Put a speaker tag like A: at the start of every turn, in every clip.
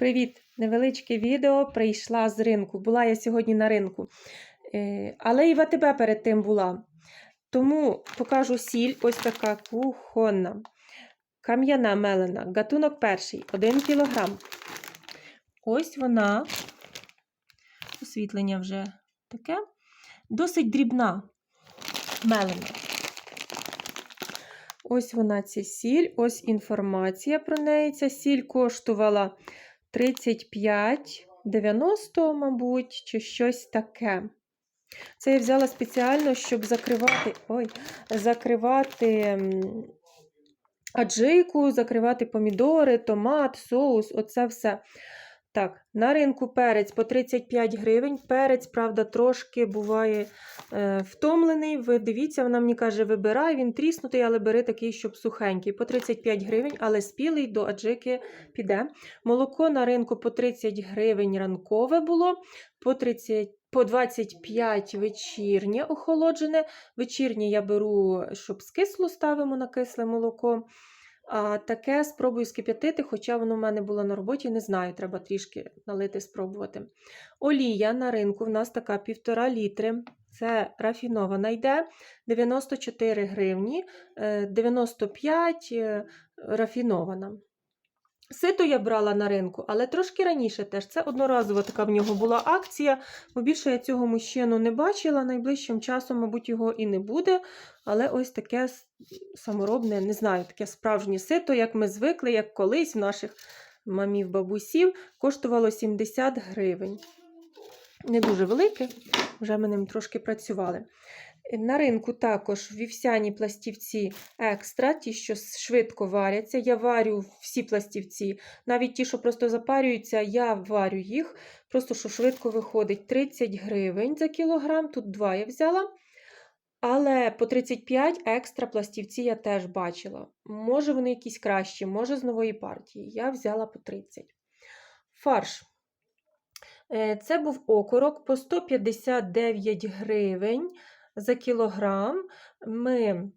A: Привіт! Невеличке відео прийшла з ринку. Була я сьогодні на ринку. Е, Але і в перед тим була. Тому покажу сіль, ось така кухонна. Кам'яна мелена, гатунок перший, 1 кг. Ось вона. Освітлення вже таке. Досить дрібна мелена. Ось вона ця сіль, ось інформація про неї. Ця сіль коштувала 35,90, мабуть, чи щось таке. Це я взяла спеціально, щоб закривати ой, закривати м, аджику, закривати помідори, томат, соус, оце все. Так, на ринку перець по 35 гривень. Перець, правда, трошки буває е, втомлений. Ви дивіться, вона мені каже, вибирай, він тріснутий, але бери такий, щоб сухенький. По 35 гривень, але спілий до аджики піде. Молоко на ринку по 30 гривень ранкове було, по 30 по 25 вечірнє охолоджене. Вечірнє я беру, щоб скисло ставимо на кисле молоко. А таке спробую скип'ятити, хоча воно в мене було на роботі, не знаю, треба трішки налити, спробувати. Олія на ринку в нас така півтора літри. Це рафінована йде 94 гривні, е, 95 е, рафінована. Сито я брала на ринку, але трошки раніше теж. Це одноразова така в нього була акція, бо більше я цього мужчину не бачила. Найближчим часом, мабуть, його і не буде. Але ось таке саморобне, не знаю, таке справжнє сито, як ми звикли, як колись в наших мамів, бабусів, коштувало 70 гривень. Не дуже велике, вже ми ним трошки працювали. На ринку також вівсяні пластівці екстра, ті, що швидко варяться. Я варю всі пластівці, навіть ті, що просто запарюються, я варю їх, просто що швидко виходить 30 гривень за кілограм. Тут два я взяла. Але по 35 екстра пластівці я теж бачила. Може, вони якісь кращі, може з нової партії. Я взяла по 30. Фарш. Е, Це був окорок по 159 гривень за кілограм. Ми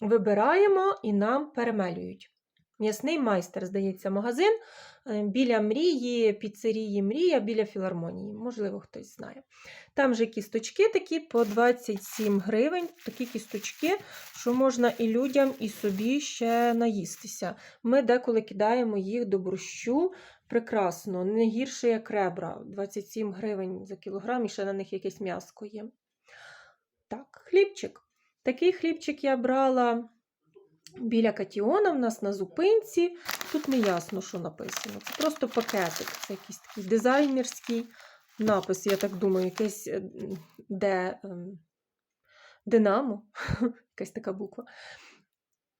A: вибираємо і нам перемелюють. М'ясний майстер, здається, магазин е, біля мрії, піцерії Мрія, біля філармонії. Можливо, хтось знає. Там же кісточки такі по 27 гривень. Такі кісточки, що можна і людям, і собі ще наїстися. Ми деколи кидаємо їх до борщу. Прекрасно, не гірше, як ребра. 27 гривень за кілограм, і ще на них якесь м'яско є. Так, хлібчик. Такий хлібчик я брала біля Катіона в нас на зупинці. Тут не ясно, що написано. Це просто пакетик. Це якийсь такий дизайнерський напис, я так думаю, якийсь е, де ем, Динамо, якась така буква.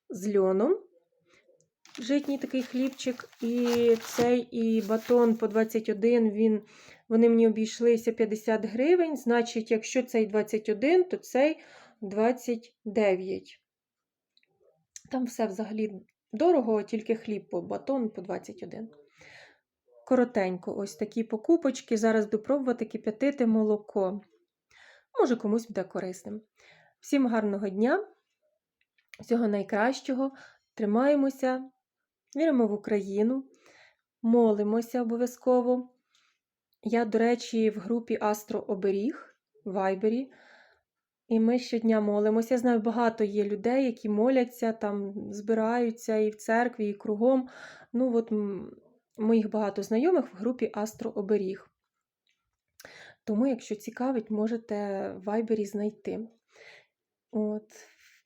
A: З льоном. Житній такий хлібчик. І цей і батон по 21, він, вони мені обійшлися 50 гривень. Значить, якщо цей 21, то цей 29. Там все взагалі дорого, тільки хліб по батон по 21. Коротенько, ось такі покупочки. Зараз буду пробувати кип'ятити молоко. Може, комусь буде корисним. Всім гарного дня, всього найкращого. Тримаємося, віримо в Україну, молимося обов'язково. Я, до речі, в групі Астро Оберіг в Вайбері. І ми щодня молимося. Я знаю, багато є людей, які моляться, там збираються і в церкві, і кругом. Ну, от моїх багато знайомих в групі Астро Оберіг. Тому, якщо цікавить, можете в Вайбері знайти. От.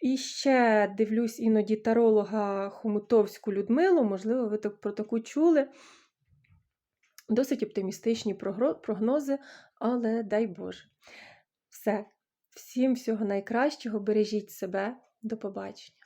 A: І ще дивлюсь іноді таролога Хомутовську Людмилу, можливо, ви про таку чули. Досить оптимістичні прогнози, але дай Боже. Все. Всім всього найкращого, бережіть себе, до побачення.